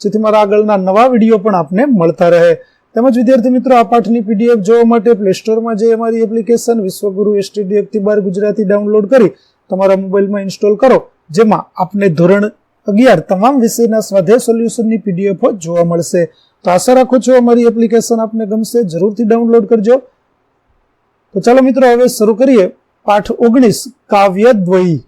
જેથી મારા આગળના નવા વીડિયો પણ આપને મળતા રહે. તેમજ વિદ્યાર્થી મિત્રો, આ પાઠની પીડીએફ જોવા માટે પ્લે સ્ટોરમાં જે અમારી એપ્લિકેશન વિશ્વગુરુ એસટીડી એકથી બાર ગુજરાતી ડાઉનલોડ કરી તમારા મોબાઈલમાં ઇન્સ્ટોલ કરો, જેમાં આપને ધોરણ અગિયાર તમામ વિષયના સ્વાધ્યાય સોલ્યુશનની પીડીએફો જોવા મળશે. તો આશા રાખું છું અમારી એપ્લિકેશન આપને ગમશે, જરૂરથી ડાઉનલોડ કરજો. તો ચાલો મિત્રો, હવે શરૂ કરીએ પાઠ ઓગણીસ કાવ્ય દ્વય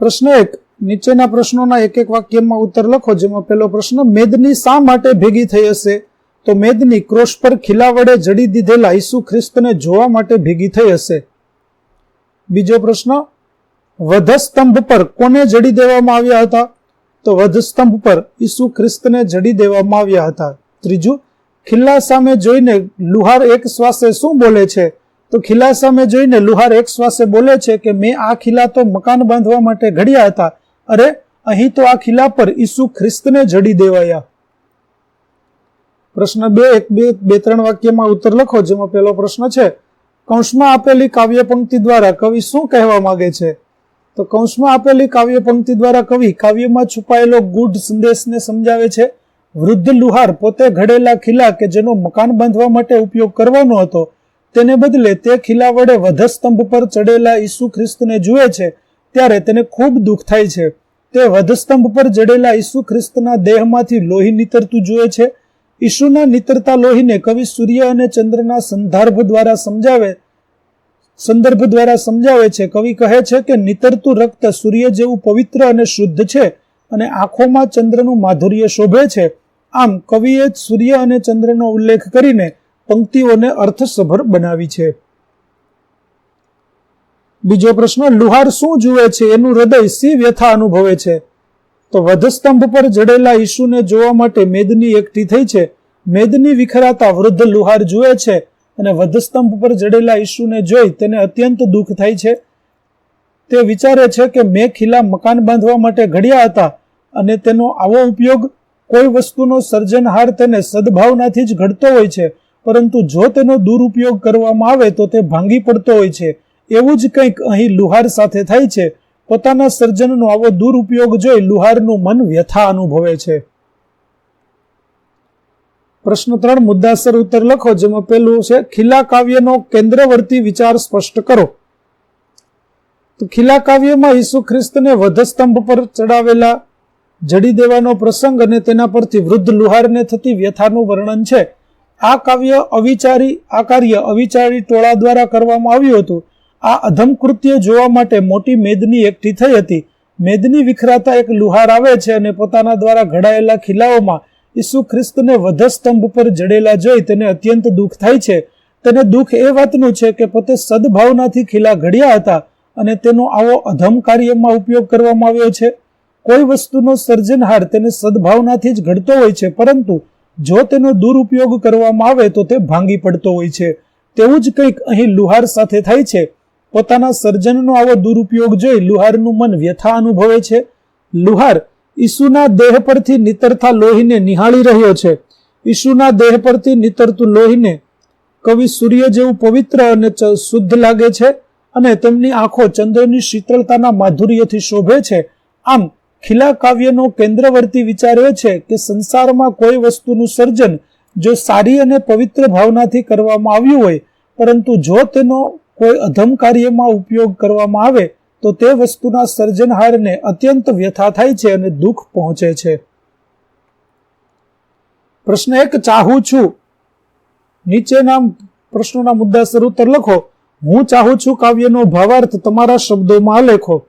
પ્રશ્ન એક નીચેના પ્રશ્નોના એક એક વાક્યમાં ઉત્તર લખો, જેમાં પહેલો પ્રશ્ન, મેદની શા માટે ભેગી થઈ હશે? તો મેદની ક્રોશ પર ખીલા વડે જડી દીધેલા ઈસુ ખ્રિસ્તને જોવા માટે ભેગી થઈ હશે. બીજો પ્રશ્ન, વધસ્તંભ પર કોને જડી દેવામાં આવ્યા હતા? તો વધસ્તંભ પર ઈસુ ખ્રિસ્તને જડી દેવામાં આવ્યા હતા. ત્રીજું, ખિલ્લા સામે જોઈને લુહાર એક શ્વાસે શું બોલે છે? તો ખિલ્લા સામે જોઈને લુહાર એક શ્વાસે બોલે છે કે, મેં આ ખિલ્લા તો મકાન બાંધવા માટે ઘડ્યા હતા. અરે, અહીં તો આ ખિલ્લા પર ઈસુ ખ્રિસ્તને જડી દેવાયા. પ્રશ્ન બે, એક, બે બે, ત્રણ વાક્યમાં ઉત્તર લખો, જેમાં પહેલો પ્રશ્ન છે, કૌંસમાં આપેલી કાવ્ય પંક્તિ દ્વારા કવિ શું કહેવા માંગે છે? તો કૌંસમાં આપેલી કાવ્ય પંક્તિ દ્વારા કવિ કાવ્યમાં છુપાયેલો ગુઢ સંદેશને સમજાવે છે, વૃદ્ધ લુહાર પોતે ઘડેલા ખિલા કે જેનો મકાન બાંધવા માટે ઉપયોગ કરવાનો હતો, તેને બદલે તે ખિલા વડે વધસ્તંભ પર ચડેલા ઈસુ ખ્રિસ્તને જુએ છે, ત્યારે તેને ખૂબ દુઃખ થાય છે. તે વધસ્તંભ પર જડેલા ઈસુ ખ્રિસ્તના દેહમાંથી લોહી નીતરતું જુએ છે. ઈસુના નીતરતા લોહીને કવિ સૂર્ય અને ચંદ્રના સંદર્ભ દ્વારા સમજાવે, સંદર્ભ દ્વારા સમજાવે છે. કવિ કહે છે કે નીતરતું રક્ત સૂર્ય જેવું પવિત્ર અને શુદ્ધ છે અને આંખોમાં ચંદ્રનું માધુર્ય શોભે છે. આમ કવિએ સૂર્ય અને ચંદ્રનો ઉલ્લેખ કરીને પંક્તિઓને અર્થસભર બનાવી છે. બીજો પ્રશ્ન, લુહાર શું જુએ છે? એનું હૃદય સી વ્યથા અનુભવે છે? તો વધસ્તંભ પર જડેલા ઈશુને જોવા માટે મેદની એકઠી થઈ છે. મેદની વિખરાતા વૃદ્ધ લુહાર જુએ છે અને વધસ્તંભ પર જડેલા ઈશુને જોઈ તેને અત્યંત દુઃખ થાય છે. તે વિચારે છે કે મેં ખીલા મકાન બાંધવા માટે ઘડ્યા હતા અને તેનો આવો ઉપયોગ કોઈ વસ્તુનો સર્જનહાર તેને સદભાવનાથી જ ઘડતો હોય છે. પરંતુ જો તેનો દુરુપયોગ કરવામાં આવે તો તે ભાંગી પડતો હોય છે. એવું જ કંઈક અહીં લુહાર સાથે થાય છે. પોતાના સર્જનનો આવો દુરુપયોગ જોઈ લુહારનું મન વ્યથા અનુભવે છે. પ્રશ્ન ત્રણ, મુદ્દાસર ઉત્તર લખો, જેમાં પેલું છે ખીલા કાવ્યનો કેન્દ્રવર્તી વિચાર સ્પષ્ટ કરો. તો ખીલા કાવ્યમાં ઈસુ ખ્રિસ્તને વધસ્તંભ પર ચડાવેલા જડી દેવાનો પ્રસંગ અને તેના પરથી વૃદ્ધ લુહારને થતી વ્યથાનું વર્ણન છે. આ કાવ્ય અવિચારી, આ કાર્ય અવિચારી ટોળા દ્વારા કરવામાં આવ્યું હતું. આ અધમ કૃત્ય જોવા માટે મોટી મેદની એકઠી થઈ હતી. મેદની વિખરાતા એક લુહાર આવે છે અને પોતાના દ્વારા ઘડાયેલા ખીલાઓમાં ઈસુ ખ્રિસ્તને વધસ્તંભ પર જડેલા જોઈ તેને અત્યંત દુઃખ થાય છે. તેને દુઃખ એ વાતનું છે કે પોતે સદભાવનાથી ખીલા ઘડ્યા હતા અને તેનો આવો અધમ કાર્યમાં ઉપયોગ કરવામાં આવ્યો છે. કોઈ વસ્તુનો સર્જનહાર તેને સદભાવનાથી જ ઘડતો હોય છે, પરંતુ જો તેનો દુરુપયોગ કરવામાં આવે તો તે ભાંગી પડતો હોય છે. તેવું જ કંઈક અહીં લુહાર સાથે થાય છે. પોતાના સર્જનનો આવો દુરુપયોગ જોઈ લુહારનું મન વ્યથા અનુભવે છે. લુહાર ઈસુના દેહ પરથી નીતરતા લોહીને નિહાળી રહ્યો છે. ઈસુના દેહ પરથી નીતરતું લોહીને કવિ સૂર્ય જેવું પવિત્ર અને શુદ્ધ લાગે છે અને તેમની આંખો ચંદ્રની શીતળતાના માધુર્યથી શોભે છે. આમ ખીલા કાવ્યનો કેન્દ્રવર્તી વિચાર એ છે કે સંસારમાં કોઈ વસ્તુનું સર્જન જો સારી અને પવિત્ર ભાવનાથી કરવામાં આવ્યું હોય, પરંતુ જો તેનો કોઈ અધમ કાર્યમાં ઉપયોગ કરવામાં આવે, તો તે વસ્તુના સર્જનહારને અત્યંત વ્યથા થાય છે અને દુઃખ પહોંચે છે. પ્રશ્ન એક, ચાહું છું. નીચેના પ્રશ્નોના મુદ્દા ઉત્તર લખો. હું ચાહું છું કાવ્યનો ભાવાર્થ તમારા શબ્દોમાં લેખો.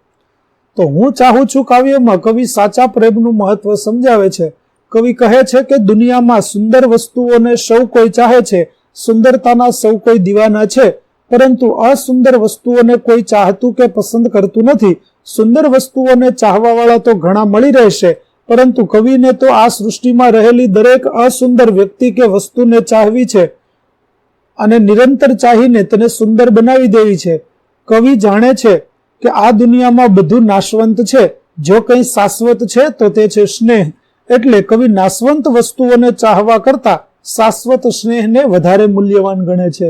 તો હું ચાહું છું કાવ્યમાં કવિ સાચા પ્રેમનું મહત્વ સમજાવે છે. કવિ કહે છે કે દુનિયામાં સુંદર વસ્તુઓને સૌ કોઈ ચાહે છે. સુંદરતાના સૌ કોઈ દીવાના છે. પરંતુ અસુંદર વસ્તુઓને કોઈ ચાહતું કે પસંદ કરતું નથી. સુંદર વસ્તુઓને ચાહવાવાળા તો ઘણા મળી રહેશે, પરંતુ કવિને તો આ સૃષ્ટિમાં રહેલી દરેક અસુંદર વ્યક્તિ કે વસ્તુને ચાહવી છે અને નિરંતર ચાહીને તેને સુંદર બનાવી દેવી છે. કવિ જાણે છે કે આ દુનિયામાં બધું નાશવંત છે, જો કંઈ શાશ્વત છે તો તે છે સ્નેહ. એટલે કવિ નાશવંત વસ્તુઓને ચાહવા કરતા શાશ્વત સ્નેહને વધારે મૂલ્યવાન ગણે છે.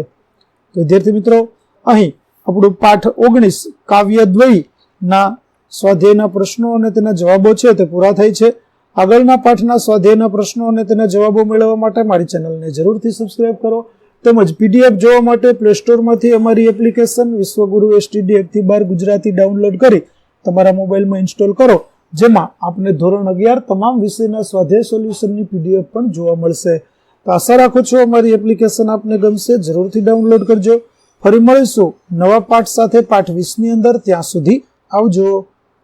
વિદ્યાર્થી મિત્રો, અહીં આપણું પાઠ ઓગણીસ કાવ્યદ્વયી ના સ્વાધ્યાયના પ્રશ્નો અને તેના જવાબો છે તે પૂરા થાય છે. આગળના પાઠના સ્વાધ્યાયના પ્રશ્નો અને તેના જવાબો મેળવવા માટે મારી ચેનલને જરૂરથી સબસ્ક્રાઇબ કરો. તેમજ પીડીએફ જોવા માટે પ્લે સ્ટોરમાંથી અમારી એપ્લિકેશન વિશ્વગુરુ એસટીડી એકથી બાર ગુજરાતી ડાઉનલોડ કરી તમારા મોબાઈલમાં ઇન્સ્ટોલ કરો, જેમાં આપને ધોરણ અગિયાર તમામ વિષયના સ્વાધ્યાય સોલ્યુશનની પીડીએફ પણ જોવા મળશે. તો આશા રાખું છું અમારી એપ્લિકેશન આપને ગમશે. જરૂરથી ડાઉનલોડ કરજો. ફરી મળીશું નવા પાઠ સાથે પાઠ વીસની અંદર. ત્યાં સુધી આવજો.